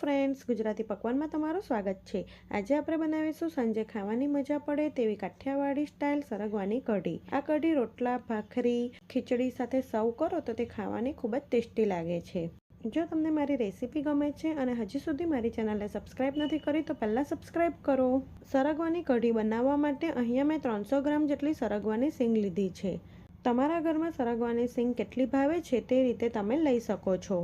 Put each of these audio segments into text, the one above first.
Friends, Gujarati પકવાનમાં તમારું સ્વાગત છે. આજે આપણે બનાવીશું સાંજે ખાવાની મજા પડે તેવી કાઠિયાવાડી સ્ટાઇલ સરગવાની કઢી. આ કઢી રોટલા, ભાખરી, ખીચડી સાથે સર્વ કરો તો તે ખાવાની ખૂબ જ ટેસ્ટી લાગે છે. જો તમને મારી રેસીપી ગમે છે અને હજી સુધી મારી ચેનલને સબસ્ક્રાઇબ નથી કરી, તો પહેલાં સબસ્ક્રાઇબ કરો. સરગવાની કઢી બનાવવા માટે અહીંયા મેં ત્રણસો ગ્રામ જેટલી સરગવાની સિંગ લીધી છે. તમારા ઘરમાં સરગવાની સિંગ કેટલી ભાવે છે તે રીતે તમે લઈ શકો છો.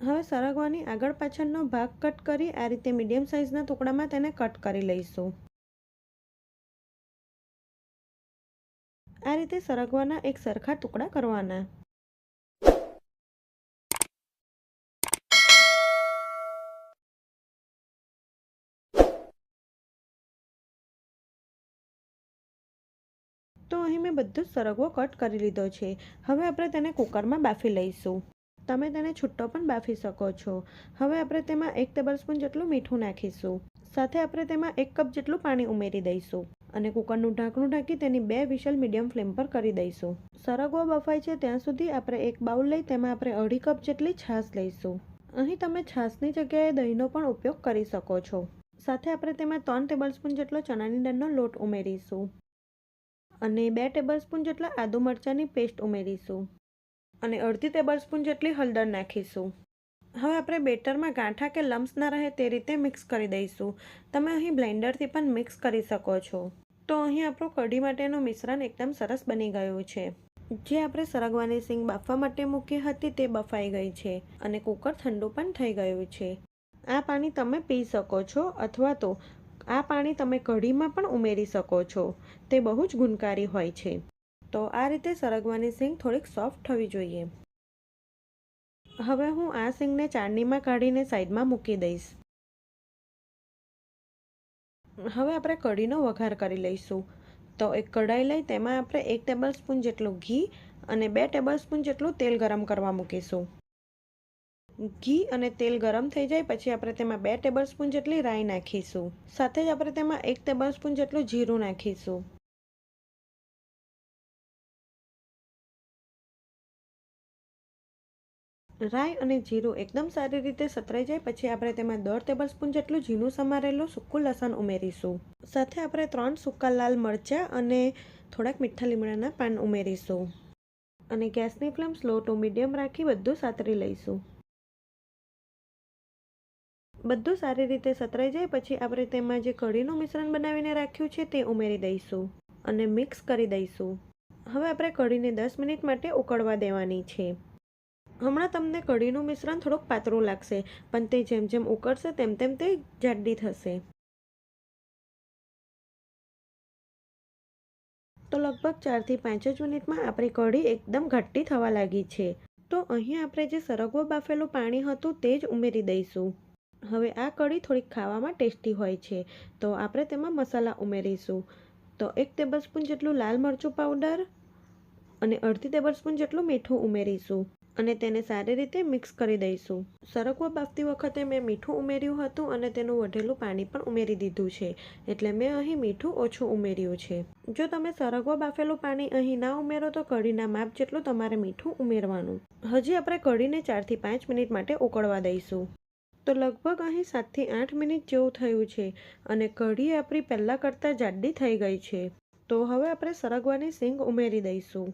હવે સરગવાની આગળ પાછળનો ભાગ કટ કરી આ રીતે મીડિયમ સાઇઝના ટુકડામાં તેને કટ કરી લઈશું. આ રીતે સરગવાના એક સરખા ટુકડા કરવાના. તો અહીં મેં બધું સરગવો કટ કરી લીધો છે. હવે આપણે તેને કુકરમાં બાફી લઈશું. તમે તેને છૂટ્ટો પણ બાફી શકો છો. હવે આપણે તેમાં એક ટેબલસ્પૂન જેટલું મીઠું નાખીશું. સાથે આપણે તેમાં એક કપ જેટલું પાણી ઉમેરી દઈશું અને કુકરનું ઢાંકણું ઢાંકી તેની બે વિશલ મીડિયમ ફ્લેમ પર કરી દઈશું. સરગવો બફાય છે ત્યાં સુધી આપણે એક બાઉલ લઈ તેમાં આપણે અઢી કપ જેટલી છાશ લઈશું. અહીં તમે છાશની જગ્યાએ દહીંનો પણ ઉપયોગ કરી શકો છો. સાથે આપણે તેમાં ત્રણ ટેબલસ્પૂન જેટલો ચણાની દાળનો લોટ ઉમેરીશું અને બે ટેબલસ્પૂન જેટલા આદુ મરચાંની પેસ્ટ ઉમેરીશું. અને અડધી ટેબલ સ્પૂન જેટલી હળદર નાખીશું. હવે આપણે બેટરમાં ગાંઠા કે લમ્સ ના રહે તે રીતે મિક્સ કરી દઈશું. તમે અહીં બ્લેન્ડરથી પણ મિક્સ કરી શકો છો. તો અહીં આપણું કઢી માટેનું મિશ્રણ એકદમ સરસ બની ગયું છે. જે આપણે સરગવાની સિંગ બાફવા માટે મૂકી હતી તે બફાઈ ગઈ છે અને કુકર ઠંડુ પણ થઈ ગયું છે. આ પાણી તમે પી શકો છો અથવા તો આ પાણી તમે કઢીમાં પણ ઉમેરી શકો છો. તે બહુ જ ગુણકારી હોય છે. તો આ રીતે સરગવાની સિંગ થોડીક સોફ્ટ થવી જોઈએ. હવે હું આ સિંગને ચાળણીમાં કાઢીને સાઈડમાં મૂકી દઈશ. હવે આપણે કઢીનો વઘાર કરી લઈશું. તો એક કઢાઈ લઈ તેમાં આપણે એક ટેબલ સ્પૂન જેટલું ઘી અને બે ટેબલ સ્પૂન જેટલું તેલ ગરમ કરવા મૂકીશું. ઘી અને તેલ ગરમ થઈ જાય પછી આપણે તેમાં બે ટેબલ સ્પૂન જેટલી રાઈ નાખીશું. સાથે જ આપણે તેમાં એક ટેબલ સ્પૂન જેટલું જીરું નાખીશું. રાઈ અને જીરું એકદમ સારી રીતે સતરાઈ જાય, પછી આપણે તેમાં દોઢ ટેબલ સ્પૂન જેટલું ઝીણું સમારેલું સૂકું લસણ ઉમેરીશું. સાથે આપણે ત્રણ સૂકા લાલ મરચાં અને થોડાક મીઠા લીમડાના પાન ઉમેરીશું. અને ગેસની ફ્લેમ સ્લો ટુ મીડિયમ રાખી બધું સાતરી લઈશું. બધું સારી રીતે સતરાઈ જાય, પછી આપણે તેમાં જે કઢીનું મિશ્રણ બનાવીને રાખ્યું છે તે ઉમેરી દઈશું અને મિક્સ કરી દઈશું. હવે આપણે કઢીને દસ મિનિટ માટે ઉકળવા દેવાની છે. હમણાં તમને કઢીનું મિશ્રણ થોડુંક પાતળું લાગશે, પણ તે જેમ જેમ ઉકળશે તેમ તેમ તે જાડી થશે. તો લગભગ ચારથી પાંચ જ મિનિટમાં આપણી કઢી એકદમ ઘટ્ટી થવા લાગી છે. તો અહીં આપણે જે સરગવો બાફેલું પાણી હતું તે જ ઉમેરી દઈશું. હવે આ કઢી થોડીક ખાવામાં ટેસ્ટી હોય છે, તો આપણે તેમાં મસાલા ઉમેરીશું. તો એક ટેબલસ્પૂન જેટલું લાલ મરચું પાવડર અને અડધી ટેબલસ્પૂન જેટલું મીઠું ઉમેરીશું. અને તેને સારી રીતે મિક્સ કરી દઈશું. સરગવો બાફતી વખતે મેં મીઠું ઉમેર્યું હતું અને તેનું વઢેલું પાણી પણ ઉમેરી દીધું છે. એટલે મેં અહીં મીઠું ઓછું ઉમેર્યું છે. જો તમે સરગવો બાફેલું પાણી અહીં ના ઉમેરો તો કઢીના માપ જેટલું તમારે મીઠું ઉમેરવાનું. હજી આપણે કઢીને ચારથી પાંચ મિનિટ માટે ઉકળવા દઈશું. તો લગભગ અહીં સાતથી આઠ મિનિટ જેવું થયું છે અને કઢી આપણી પહેલાં કરતાં જાડી થઈ ગઈ છે. તો હવે આપણે સરગવાની સિંગ ઉમેરી દઈશું.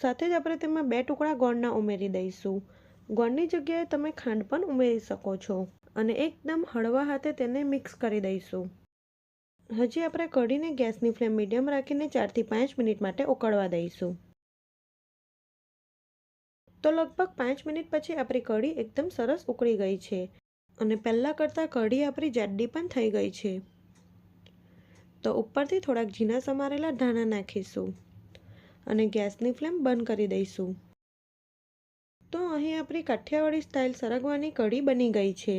સાથે જ આપણે તેમાં બે ટુકડા ગોળના ઉમેરી દઈશું. ગોળની જગ્યાએ તમે ખાંડ પણ ઉમેરી શકો છો અને એકદમ હળવા હાથે તેને મિક્સ કરી દઈશું. હજી આપણે કઢીને ગેસની ફ્લેમ મીડિયમ રાખીને ચારથી પાંચ મિનિટ માટે ઉકળવા દઈશું. તો લગભગ પાંચ મિનિટ પછી આપણી કઢી એકદમ સરસ ઉકળી ગઈ છે અને પહેલાં કરતાં કઢી આપણી જાડી પણ થઈ ગઈ છે. તો ઉપરથી થોડાક ઝીણા સમારેલા ધાણા નાખીશું. અને ગેસની ફ્લેમ બંધ કરી દઈશું. તો અહીં આપણી કાઠિયાવાડી સ્ટાઇલ સરગવાની કઢી બની ગઈ છે.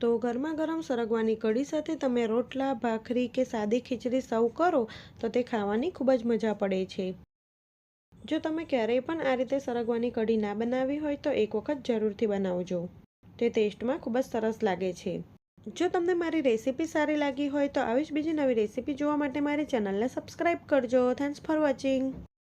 તો ગરમા ગરમ સરગવાની કઢી સાથે તમે રોટલા, ભાખરી કે સાદી ખીચડી સર્વ કરો તો તે ખાવાની ખૂબ જ મજા પડે છે. જો તમે ક્યારેય પણ આ રીતે સરગવાની કઢી ના બનાવી હોય તો એક વખત જરૂરથી બનાવજો. તે ટેસ્ટમાં ખૂબ જ સરસ લાગે છે. જો તમને મારી રેસીપી સારી લાગી હોય તો આવી જ બીજી નવી રેસીપી જોવા માટે મારી ચેનલને સબસ્ક્રાઈબ કરજો. Thanks for watching